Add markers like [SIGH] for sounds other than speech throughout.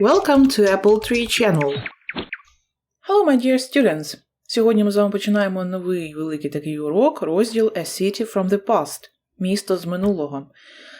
Welcome to Apple Tree Channel. Hello, my dear students! Сьогодні ми з вами починаємо новий великий такий урок, розділ A City from the Past Місто з минулого.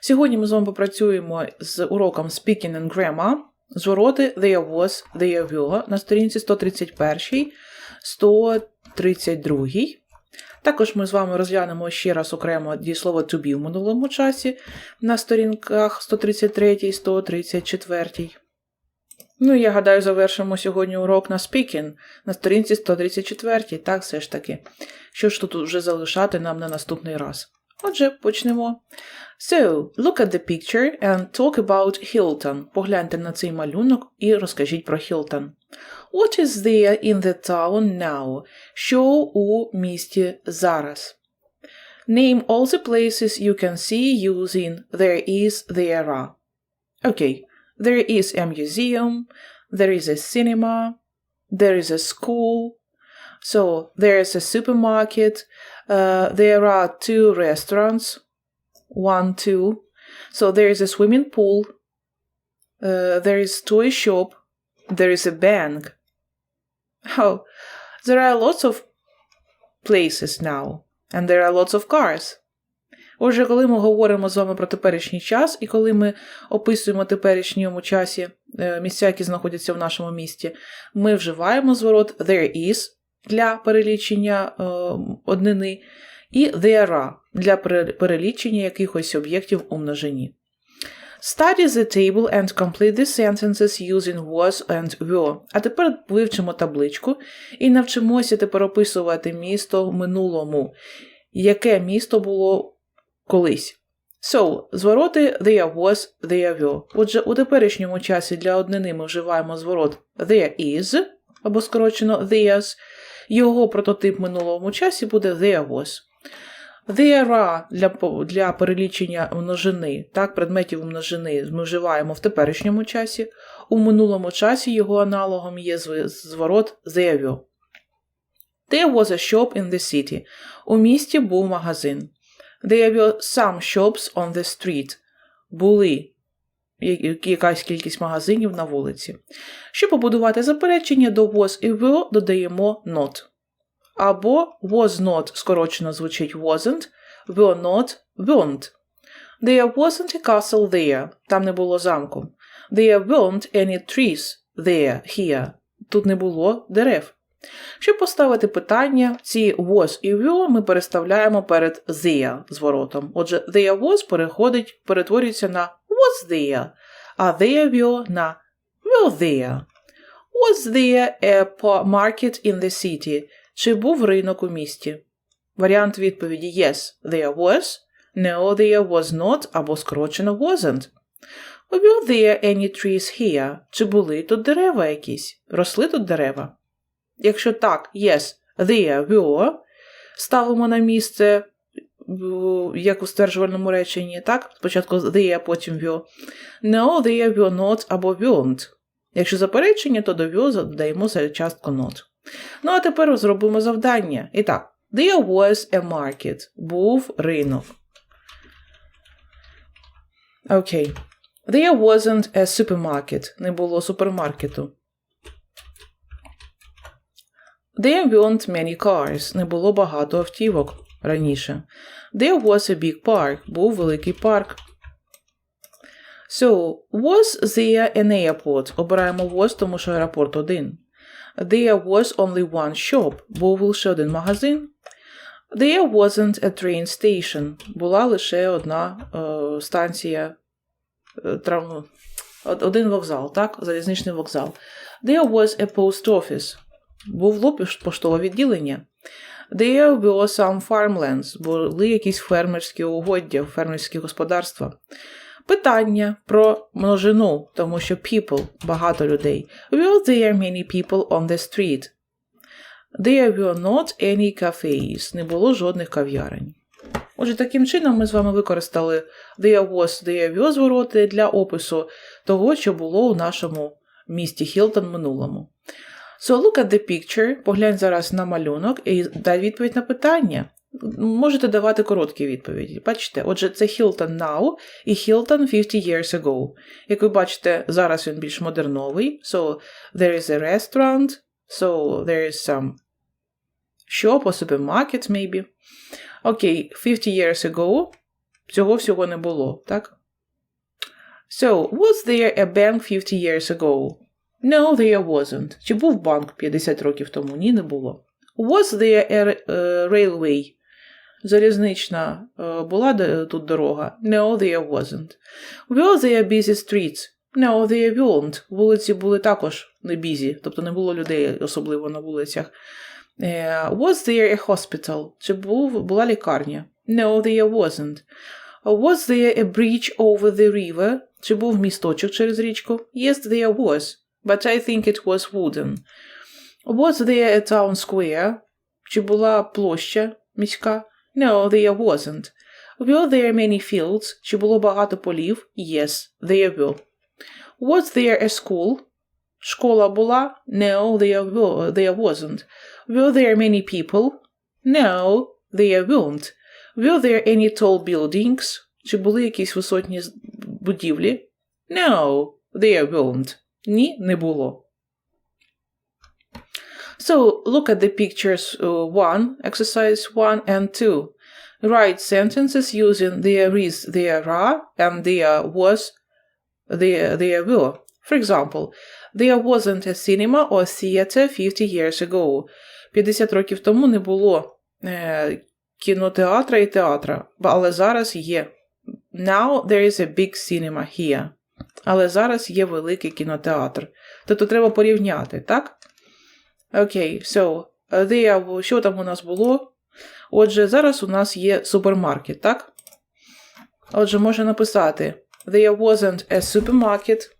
Сьогодні ми з вами попрацюємо з уроком Speaking and Grammar, звороти there was, there were на сторінці 131, 132. Також ми з вами розглянемо ще раз окремо дієслово to be в минулому часі на сторінках 133 134. Ну, я гадаю, завершимо сьогодні урок на speaking на сторінці 134, так все ж таки. Що ж тут вже залишати нам на наступний раз? Отже, почнемо. So, look at the picture and talk about Hilton. Погляньте на цей малюнок і розкажіть про Hilton. What is there in the town now? Що у місті зараз? Name all the places you can see using there is, there are. Okay. There is a museum, there is a cinema, there is a school, so there is a supermarket, uh, there are two restaurants, one, two, so there is a swimming pool, uh, there is toy shop, there is a bank. [LAUGHS] Oh, there are lots of places now, and there are lots of cars. Отже, коли ми говоримо з вами про теперішній час, і коли ми описуємо теперішньому часі е, місця, які знаходяться в нашому місті, ми вживаємо зворот there is для перелічення е, однини, і there are для перелічення якихось об'єктів у множині. Study the table and complete the sentences using was and were. А тепер вивчимо табличку і навчимося тепер описувати місто в минулому. Яке місто було колись. So, звороти there was, there were. Отже, у теперішньому часі для однини ми вживаємо зворот there is, або скорочено there's. Його прототип минулому часі буде there was. There are для, для перелічення множини, так, предметів множини ми вживаємо в теперішньому часі. У минулому часі його аналогом є зворот there were. There was a shop in the city. У місті був магазин. There were some shops on the street. Були якась кількість магазинів на вулиці. Щоб побудувати заперечення до was і were додаємо not. Або was not скорочено звучить wasn't, were not weren't. There wasn't a castle there. Там не було замку. There weren't any trees there, here. Тут не було дерев. Щоб поставити питання, ці was і were ми переставляємо перед there зворотом. Отже, there was переходить, перетворюється на was there, а there were на were there. Was there a market in the city? Чи був ринок у місті? Варіант відповіді yes, there was, no, there was not або скорочено wasn't. Were there any trees here? Чи були тут дерева якісь? Росли тут дерева? Якщо так, yes, there were, ставимо на місце, як у стверджувальному реченні, так? Спочатку there, потім were. No, there were not або weren't. Якщо заперечення, то до were додаємо частку not. Ну, а тепер зробимо завдання. І так, there was a market. Був ринок. Окей. There wasn't a supermarket. Не було супермаркету. There weren't many cars. Не було багато автівок раніше. There was a big park. Був великий парк. So, was there an airport? Обираємо was, тому що аеропорт один. There was only one shop. Був лише один магазин. There wasn't a train station. Була лише одна е, станція е, трам... один вокзал, так? Залізничний вокзал. There was a post office. Було пош- поштове відділення. There were some farmlands. Були якісь фермерські угоддя, фермерські господарства. Питання про множину, тому що people – багато людей. Were there many people on the street? There were not any cafes. Не було жодних кав'ярень. Отже, таким чином ми з вами використали there was, there were звороти для опису того, що було у нашому місті Хілтон минулому. So look at the picture, поглянь зараз на малюнок і дай відповідь на питання. Можете давати короткі відповіді. Бачите, отже, це Hilton now і Hilton 50 years ago. Як ви бачите, зараз він більш модерновий. So, there is a restaurant, so there is some shop or supermarket, maybe. Окей, 50 years ago цього всього не було, так? So, was there a bank 50 years ago? No, there wasn't. Чи був банк 50 років тому? Ні, не було. Was there a uh, railway? Залізнична uh, була тут дорога? No, there wasn't. Were there busy streets? No, there weren't. Вулиці були також не busy, тобто не було людей особливо на вулицях. Uh, was there a hospital? Чи був, була лікарня? No, there wasn't. Was there a bridge over the river? Чи був місточок через річку? Yes, there was, but I think it was wooden. Was there a town square? Чи була площа міська? No, there wasn't. Were there many fields? Чи було багато полів? Yes, there were. Was there a school? Школа була? No, there, were, there wasn't. Were there many people? No, there weren't. Were there any tall buildings? Чи були якісь висотні з- будівлі? No, there weren't. Ні, не було. So, look at the pictures uh, 1, exercise 1 and 2. Write sentences using there is, there are, and there was, there, there were. For example, there wasn't a cinema or theater 50 years ago. 50 років тому не було е, кінотеатра і театра, ба- але зараз є. Now there is a big cinema here. Але зараз є великий кінотеатр. Тобто треба порівняти, так? Окей, so, що там у нас було? Отже, зараз у нас є супермаркет, так? Отже, можна написати There wasn't a supermarket.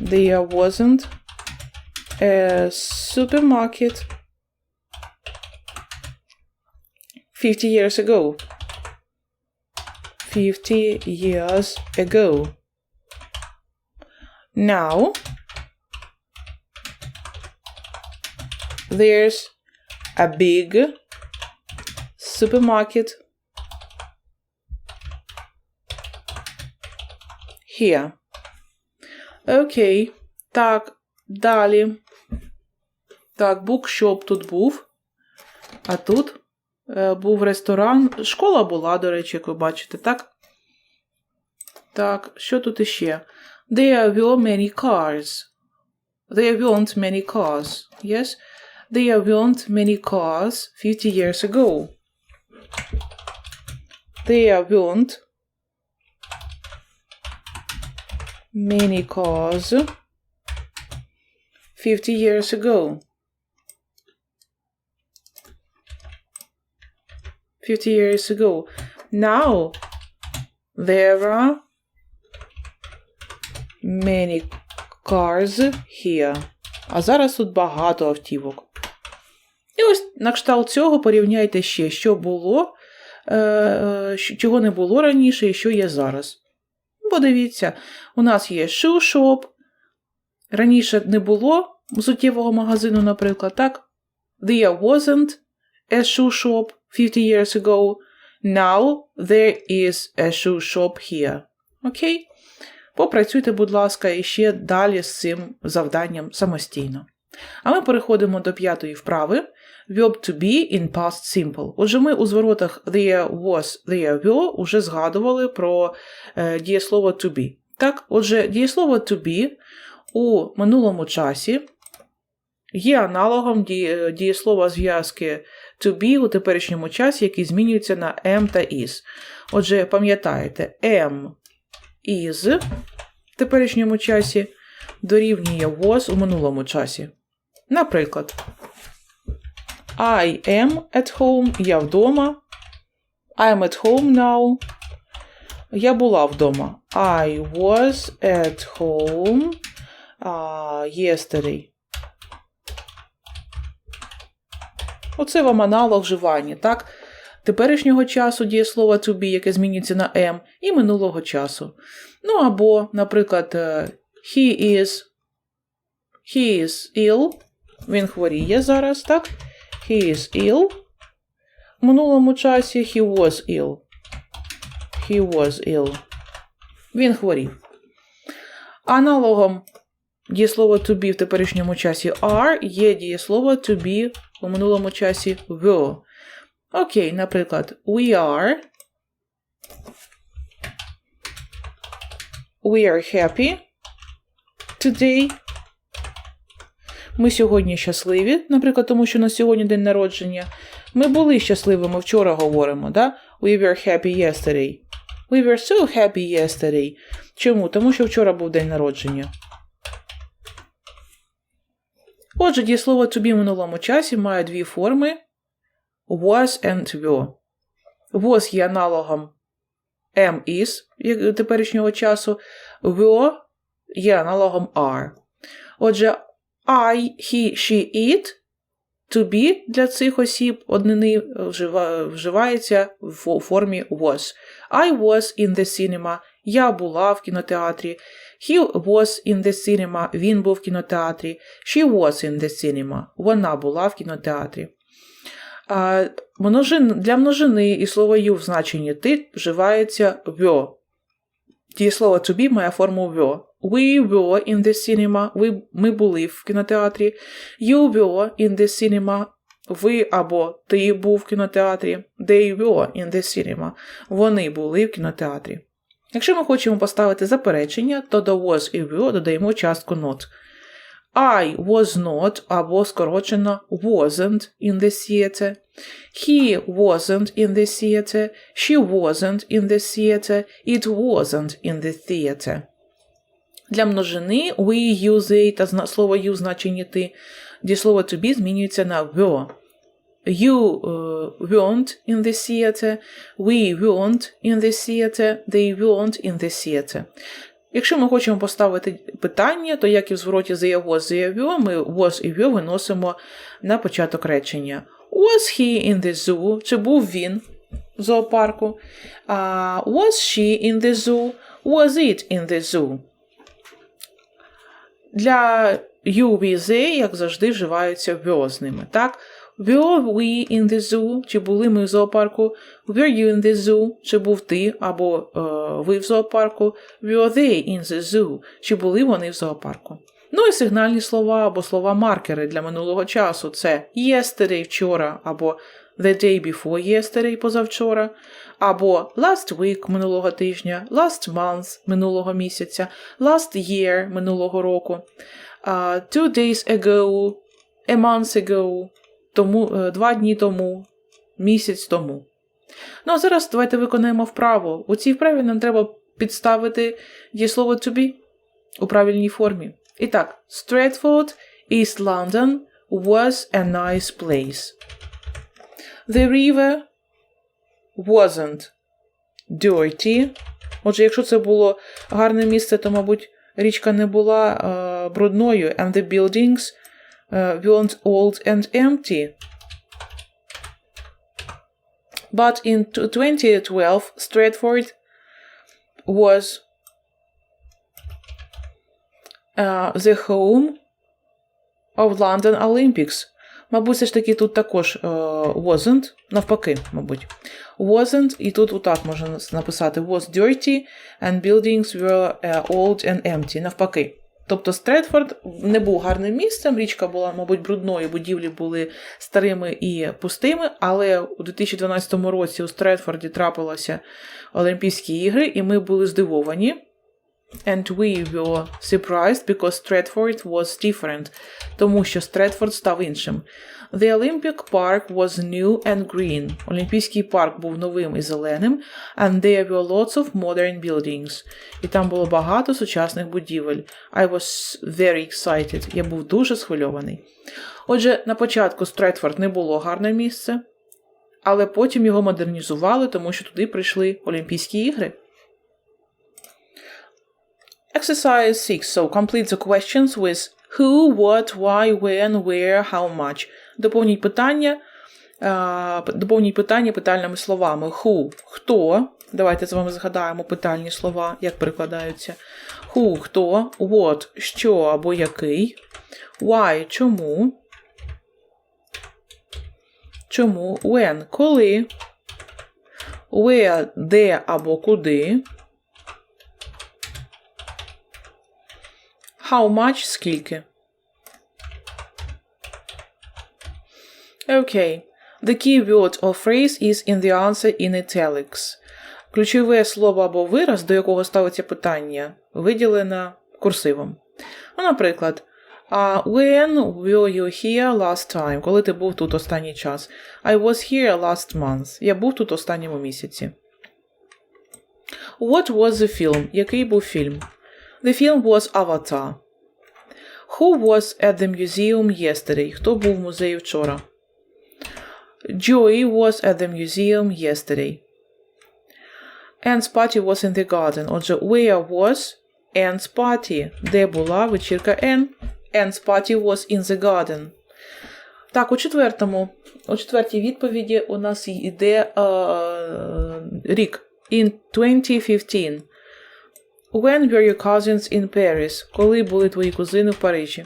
There wasn't a supermarket 50 years ago. 50 years ago. Now, there's a big supermarket here. Окей. Так, далі. Так, букшоп тут був. А тут е, був ресторан. Школа була, до речі, як ви бачите, так? Так, що тут іще? There were many cars. There weren't many cars. Yes? There weren't many cars 50 years ago. There weren't many cars 50 years ago. 50 years ago. Now there are many cars here. А зараз тут багато автівок. І ось на кшталт цього порівняйте ще, що було, е, чого не було раніше і що є зараз. Подивіться, у нас є shop. Раніше не було суттєвого магазину, наприклад, так? There wasn't a shoe shop 50 years ago. Now there is a shoe shop here. Окей? Попрацюйте, будь ласка, іще далі з цим завданням самостійно. А ми переходимо до п'ятої вправи. Verb to be in past simple. Отже, ми у зворотах there was, there were уже згадували про е, дієслово to be. Так, отже, дієслово to be у минулому часі є аналогом дієслова зв'язки to be у теперішньому часі, який змінюється на am та is. Отже, пам'ятаєте, am is в теперішньому часі дорівнює was у минулому часі. Наприклад, I am at home, я вдома. I'm at home now. Я була вдома. I was at home uh, yesterday. Оце вам аналог вживання, так? Теперішнього часу дієслова to be, яке змінюється на am, і минулого часу. Ну або, наприклад, е, he is, he is ill, він хворіє зараз, так? He is ill. В минулому часі he was ill. He was ill. Він хворів. Аналогом дієслова to be в теперішньому часі are є дієслово to be у минулому часі were. Окей, наприклад, we are. We are happy today. Ми сьогодні щасливі, наприклад, тому що на сьогодні день народження. Ми були щасливими, вчора говоримо, да? We were happy yesterday. We were so happy yesterday. Чому? Тому що вчора був день народження. Отже, дієслово to в минулому часі має дві форми was and were. Was є аналогом am is теперішнього часу. Were є аналогом are. Отже, I, he, she, it to be для цих осіб однини вживається в формі was. I was in the cinema. Я була в кінотеатрі. He was in the cinema. Він був в кінотеатрі. She was in the cinema. Вона була в кінотеатрі. А, множин, для множини і слово you в значенні ти вживається were. Дієслово to be має форму were. We were in the cinema. Ви, ми були в кінотеатрі. You were in the cinema. Ви або ти був в кінотеатрі. They were in the cinema. Вони були в кінотеатрі. Якщо ми хочемо поставити заперечення, то до was і were додаємо частку not. I was not або скорочено wasn't in the theater. He wasn't in the theater. She wasn't in the theater. It wasn't in the theater. Для множини we, you, they та слово you в значенні ти. Дієслово to be змінюється на were. You uh, weren't in the theater. We weren't in the theater. They weren't in the theater. Якщо ми хочемо поставити питання, то як і в звороті the were, ми was і were виносимо на початок речення. Was he in the zoo? Чи був він в зоопарку? Uh, was she in the zoo? Was it in the zoo? Для you, we, they, як завжди, вживаються were з ними, так? Were we in the zoo? Чи були ми в зоопарку? Were you in the zoo? Чи був ти або е, ви в зоопарку? Were they in the zoo? Чи були вони в зоопарку? Ну і сигнальні слова або слова-маркери для минулого часу це yesterday вчора, або the day before yesterday позавчора, або last week минулого тижня, last month минулого місяця, last year минулого року, а, two days ago, a month ago, тому, е, два дні тому, місяць тому. Ну а зараз давайте виконаємо вправу. У цій вправі нам треба підставити дієслово to be у правильній формі. І так, Stratford, East London was a nice place. The river wasn't dirty. Отже, якщо це було гарне місце, то, мабуть, річка не була е, брудною. And the buildings е, weren't old and empty. But in 2012, Stratford was uh, the home of London Olympics. Мабуть, все ж таки тут також е, wasn't, навпаки, мабуть. Wasn't, і тут отак можна написати was dirty and buildings were е, old and empty. Навпаки. Тобто Стретфорд не був гарним місцем, річка була, мабуть, брудною, будівлі були старими і пустими, але у 2012 році у Стретфорді трапилися Олімпійські ігри, і ми були здивовані. And we were surprised because Stratford was different, тому що Стретфорд став іншим. The Olympic Park was new and green. Олімпійський парк був новим і зеленим, and there were lots of modern buildings. І там було багато сучасних будівель. I was very excited. Я був дуже схвильований. Отже, на початку Стретфорд не було гарне місце, але потім його модернізували, тому що туди прийшли Олімпійські ігри. Exercise 6. So complete the questions with who, what, why, when, where, how much. Доповніть питання. Доповніть питання питальними словами. Who – хто. Давайте з вами згадаємо питальні слова, як перекладаються. Who – хто. What – що або який. Why – чому. Чому? When? Коли? Where? Де або куди? How much? Скільки? Okay. The key word or phrase is in the answer in italics. Ключове слово або вираз, до якого ставиться питання, виділено курсивом. Ну, наприклад, uh, When were you here last time? Коли ти був тут останній час? I was here last month. Я був тут останньому місяці. What was the film? Який був фільм? The film was Avatar. Who was at the museum yesterday? Хто був в музеї вчора? Joey was at the museum yesterday. Anne's party was in the garden. Отже, where was Anne's party? Де була вечірка Anne? Anne's party was in the garden. Так, у четвертому, у четвертій відповіді у нас йде е, рік. In 2015. When were your cousins in Paris? Коли були твої кузини в Парижі?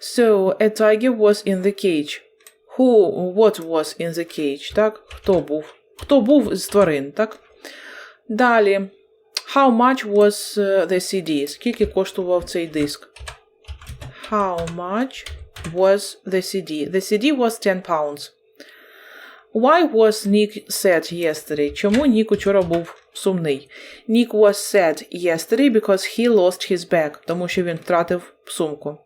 So, a tiger was in the cage. Who, what was in the cage? Так? Хто був? Хто був з тварин, так? Далі. How much was uh, the CD? Скільки коштував цей диск? How much was the CD? The CD was 10 pounds. Why was Nick sad yesterday? Чому Нік учора був сумний? Nick was sad yesterday because he lost his bag, тому що він втратив сумку.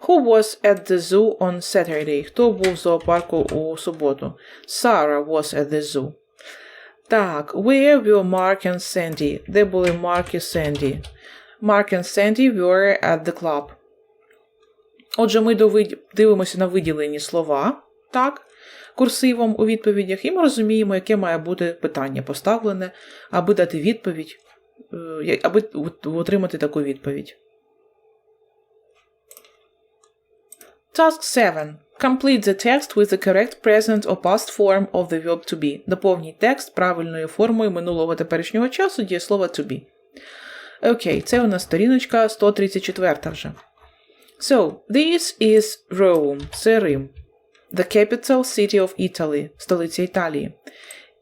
Who was at the zoo on Saturday? Хто був в зоопарку у суботу? Sarah was at the zoo. Так, where were Mark and Sandy? Де були Марк і Сенді? Mark and Sandy were at the club. Отже, ми дивимося на виділені слова, так, курсивом у відповідях, і ми розуміємо, яке має бути питання поставлене, аби дати відповідь, е, аби отримати таку відповідь. Task 7. Complete the text with the correct present or past form of the verb to be. Доповніть текст правильною формою минулого теперішнього часу дієслова to be. Окей, це у нас сторіночка 134 вже. So, this is Rome. Це Рим. The capital city of Italy. Столиця Італії.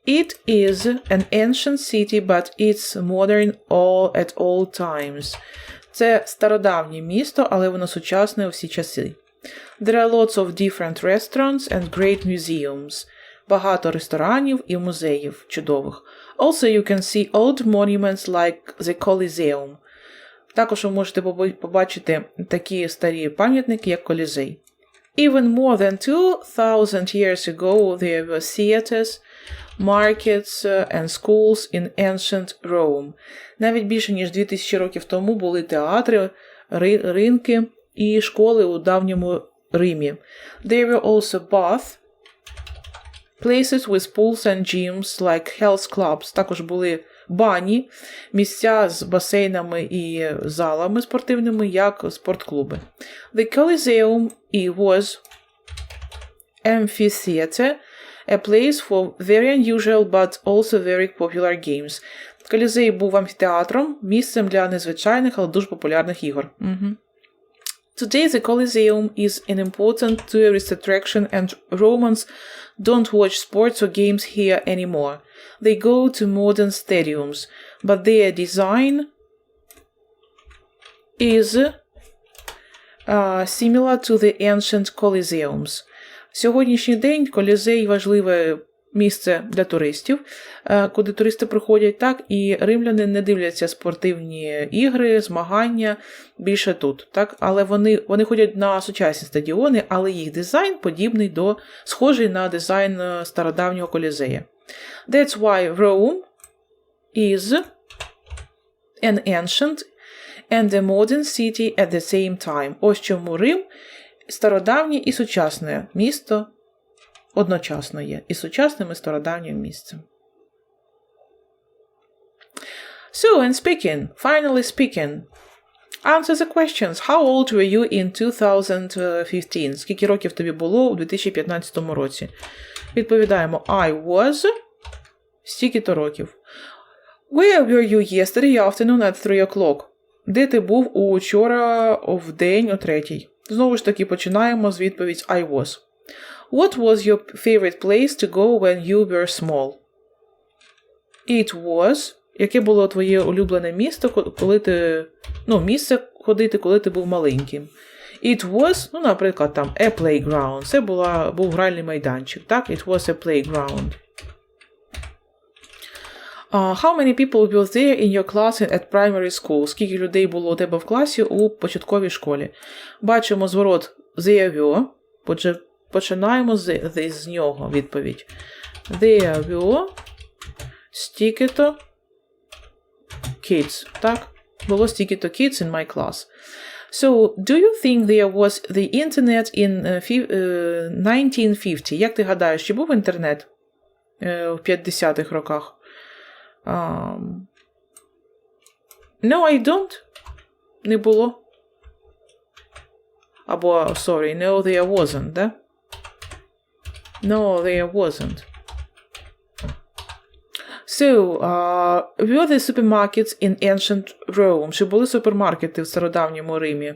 It is an ancient city, but it's modern all at all times. Це стародавнє місто, але воно сучасне у всі часи. There are lots of different restaurants and great museums. Багато ресторанів і музеїв чудових. Also, you can see old monuments like the Coliseum. Також ви можете побачити такі старі пам'ятники, як Колізей. Even more than 2000 years ago, there were theaters, markets uh, and schools in ancient Rome. Навіть більше ніж 2000 років тому були театри, ри- ринки і школи у давньому Римі. There were also baths, places with pools and gyms like health clubs. Також були бані, місця з басейнами і залами спортивними, як спортклуби. The Coliseum was amphitheater, a place for very unusual but also very popular games. Колізей був амфітеатром, місцем для незвичайних, але дуже популярних ігор. Угу. Today, the Coliseum is an important tourist attraction, and Romans don't watch sports or games here anymore. They go to modern stadiums, but their design is uh, similar to the ancient Coliseums. Сьогоднішній день Колізей важливе місце для туристів, е, куди туристи приходять так, і римляни не дивляться спортивні ігри, змагання більше тут. Так? Але вони, вони ходять на сучасні стадіони, але їх дизайн подібний до схожий на дизайн е, стародавнього колізея. That's why Rome is an ancient and a modern city at the same time. Ось чому Рим стародавнє і сучасне місто одночасно є. І сучасним, і стародавнім місцем. So, in speaking, finally speaking, answer the questions. How old were you in 2015? Скільки років тобі було у 2015 році? Відповідаємо I was стільки-то років. Where were you yesterday afternoon at 3 o'clock? Де ти був учора в день о третій? Знову ж таки, починаємо з відповідь I was. What was your favorite place to go when you were small? It was. Яке було твоє улюблене місто, коли ти. Ну, місце ходити, коли ти був маленьким. It was, ну, наприклад, там a playground. Це була, був гральний майданчик, так? It was a playground. Uh, how many people were there in your class at primary school? Скільки людей було у тебе в класі у початковій школі? Бачимо зворот there were. Отже, починаємо з, з, з нього відповідь. There were стільки-то kids. Так? Було стільки-то kids in my class. So, do you think there was the internet in uh, uh, 1950? Як ти гадаєш, чи був інтернет е, в 50-х роках? Um, no, I don't. Не було. Або, sorry, no, there wasn't, да? No, there wasn't. So, uh, were the supermarkets in ancient Rome? Чи були супермаркети в стародавньому Римі?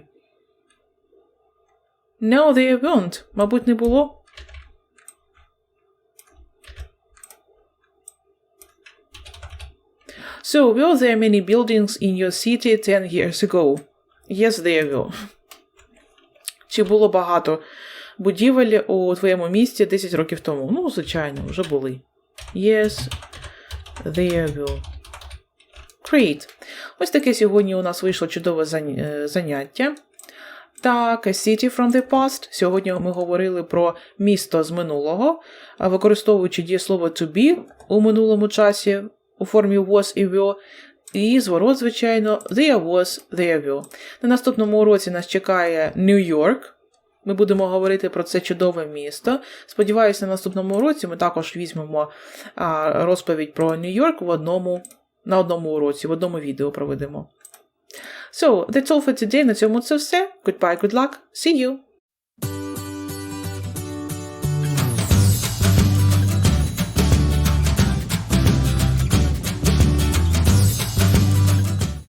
No, they weren't. Мабуть, не було. So, were there many buildings in your city 10 years ago? Yes, there were. Чи було багато будівель у твоєму місті 10 років тому? Ну, звичайно, вже були. Yes, there were. Great. Ось таке сьогодні у нас вийшло чудове е, заняття. Так, city from the past. Сьогодні ми говорили про місто з минулого, використовуючи дієслово to be у минулому часі у формі was і were, і зворот, звичайно, there was, there were. На наступному уроці нас чекає Нью-Йорк. Ми будемо говорити про це чудове місто. Сподіваюся, на наступному уроці ми також візьмемо розповідь про Нью-Йорк в одному, на одному уроці, в одному відео проведемо. So, that's all for today. На цьому це все. Goodbye, good luck. See you!